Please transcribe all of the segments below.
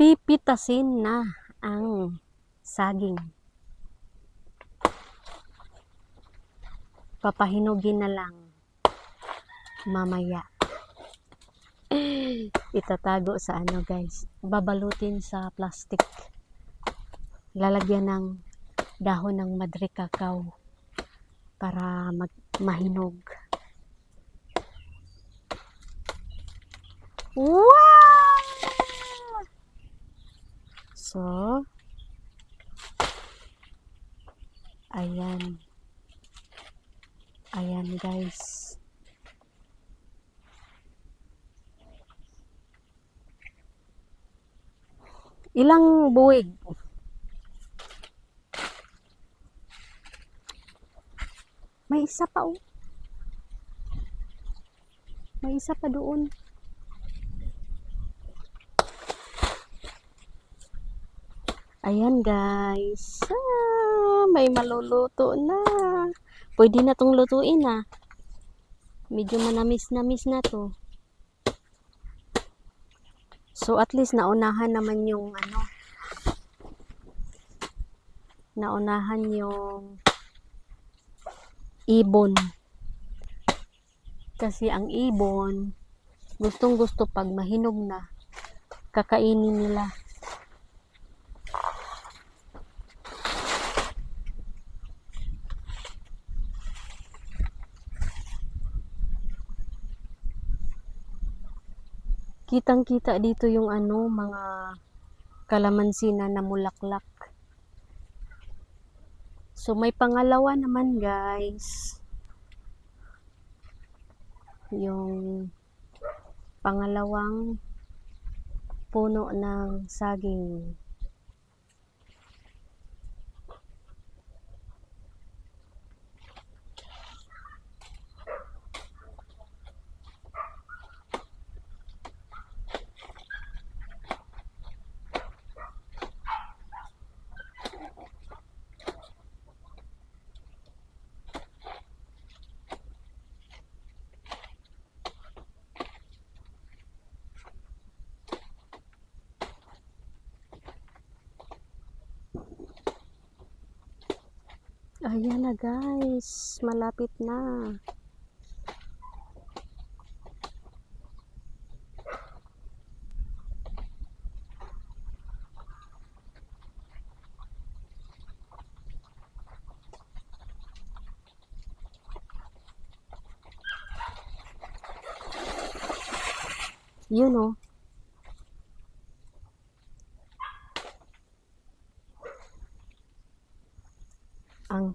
pipitasin na ang saging. Papahinugin na lang mamaya. Itatago sa ano guys, babalutin sa plastic. Lalagyan ng dahon ng madre cacao para mag mahinog. Wow! So, ayan. Ayan guys. Ilang buwig? May isa pa oh. May isa pa doon. Ayan guys. Ah, may maluluto na. Pwede na tong lutuin ah. Medyo manamis-namis na to. So at least naunahan naman yung ano. Naunahan yung ibon. Kasi ang ibon, gustong gusto pag mahinog na, kakainin nila. Kitang-kita dito yung ano, mga kalamansi na namulaklak. So may pangalawa naman guys. Yung pangalawang puno ng saging. Ayan na guys, malapit na. Yun oh. ang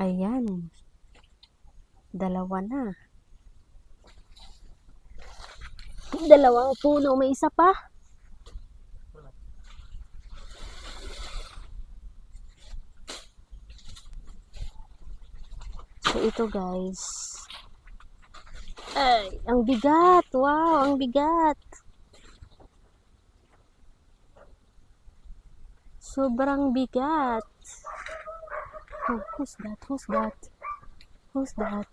Ayan. Dalawa na. Dalawang puno. May isa pa. So, ito guys. Ay, ang bigat. Wow, ang bigat. Sobrang bigat. Oh, who's that? Who's that? Who's that?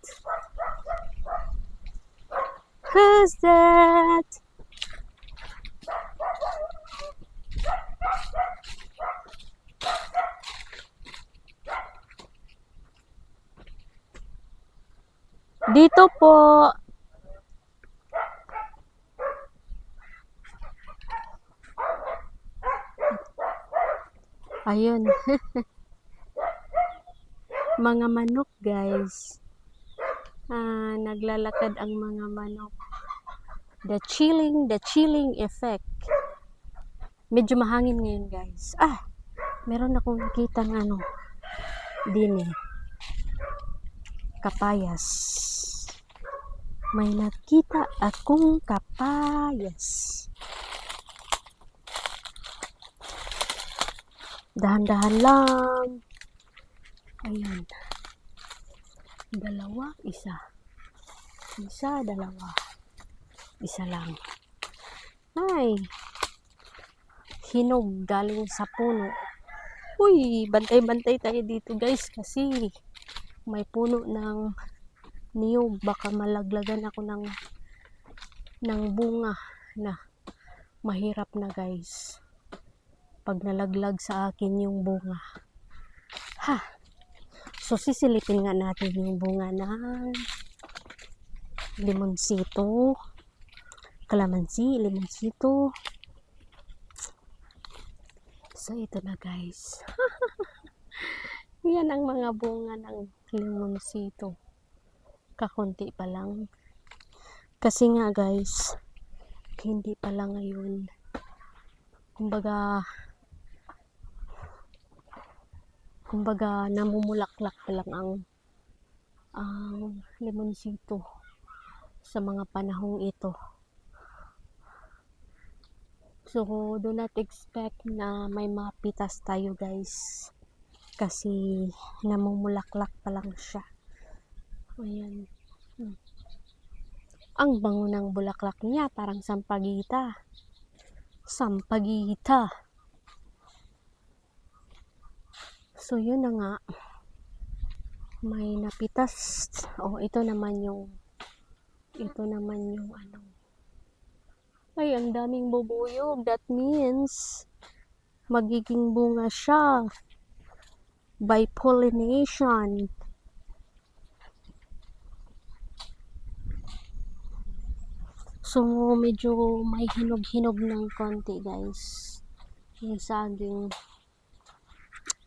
Who's that? Dito po. Ayun. mga manok guys. Ah, naglalakad ang mga manok. The chilling the chilling effect. Medyo mahangin ngayon guys. Ah meron akong nakita ng ano din eh. Kapayas. May nakita akong kapayas. Dahan-dahan lang. Ayan. Dalawa, isa. Isa, dalawa. Isa lang. Ay. Hinog galing sa puno. Uy, bantay-bantay tayo dito guys kasi may puno ng niyog. Baka malaglagan ako ng ng bunga na mahirap na guys. Pag nalaglag sa akin yung bunga. Ha! So, sisilipin nga natin yung bunga ng limonsito, kalamansi, limonsito. So, ito na guys. Yan ang mga bunga ng limonsito. Kakunti pa lang. Kasi nga guys, hindi pa lang ngayon. Kumbaga, kumbaga namumulaklak pa lang ang ang limonsito sa mga panahong ito. So, do not expect na may mapitas tayo guys. Kasi namumulaklak pa lang siya. Ayan. Ang bango ng bulaklak niya, parang sampagita. Sampagita. So, yun na nga. May napitas. Oh, ito naman yung ito naman yung ano. Ay, ang daming bubuyog. That means magiging bunga siya by pollination. So, medyo may hinog-hinog ng konti, guys. Yung saging.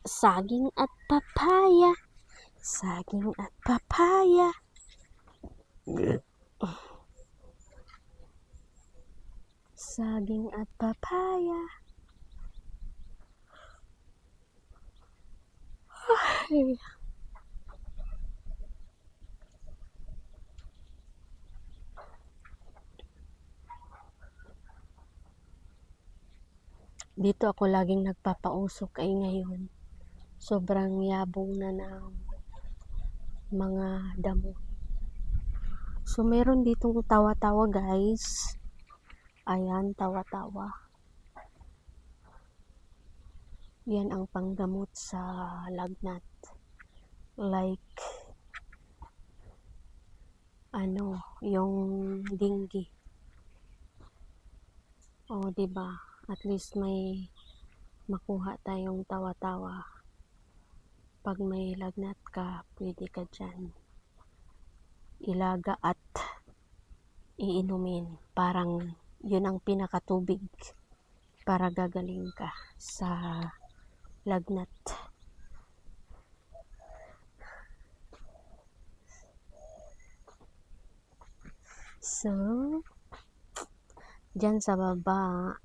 Saging at papaya. Saging at papaya. Saging at papaya. Ay. Dito ako laging nagpapausok ay ngayon. Sobrang yabong na ng mga damo. So, meron ditong tawa-tawa guys. Ayan, tawa-tawa. Yan ang panggamot sa lagnat. Like, ano, yung dinggi. O, di ba? At least may makuha tayong tawa-tawa. Pag may lagnat ka, pwede ka dyan ilaga at iinumin. Parang yun ang pinakatubig para gagaling ka sa lagnat. So, dyan sa baba,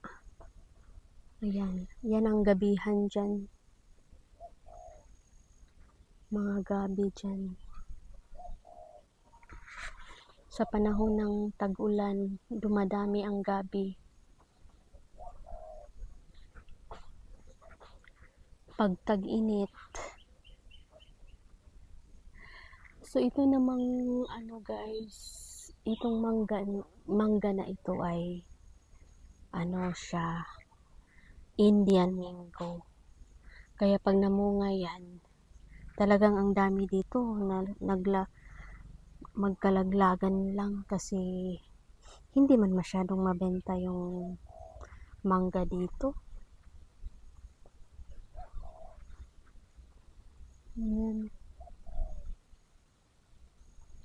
ayan, yan ang gabihan dyan. Mga gabi dyan. Sa panahon ng tag-ulan, dumadami ang gabi. Pag tag-init. So, ito namang, ano guys, itong mangga, mangga na ito ay, ano siya, Indian mango. Kaya pag namunga yan, talagang ang dami dito na nagla magkalaglagan lang kasi hindi man masyadong mabenta yung mangga dito. Ayan.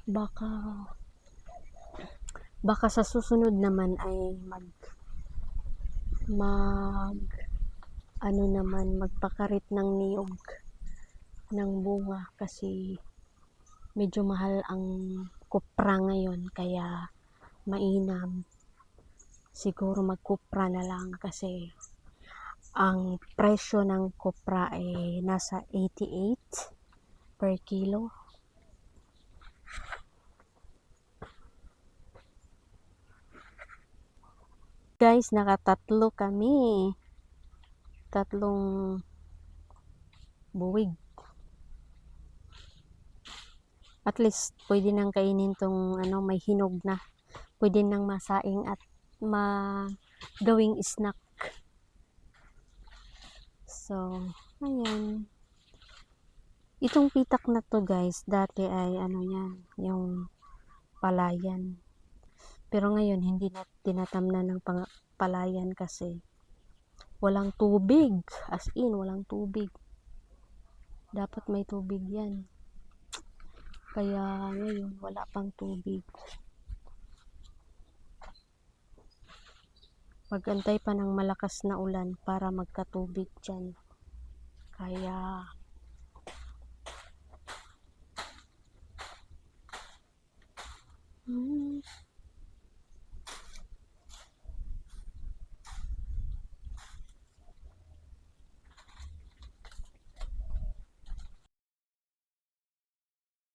Baka baka sa susunod naman ay mag mag ano naman magpakarit ng niyog ng bunga kasi medyo mahal ang kupra ngayon kaya mainam siguro magkupra na lang kasi ang presyo ng kupra ay nasa 88 per kilo. Guys nakatatlo kami. Tatlong buwig. At least, pwede nang kainin tong ano, may hinog na. Pwede nang masaing at ma gawing snack. So, ayan. Itong pitak na to guys, dati ay ano yan, yung palayan. Pero ngayon, hindi na tinatamnan ng palayan kasi walang tubig. As in, walang tubig. Dapat may tubig yan. Kaya ngayon, wala pang tubig. Magantay pa ng malakas na ulan para magkatubig dyan. Kaya, Hmm.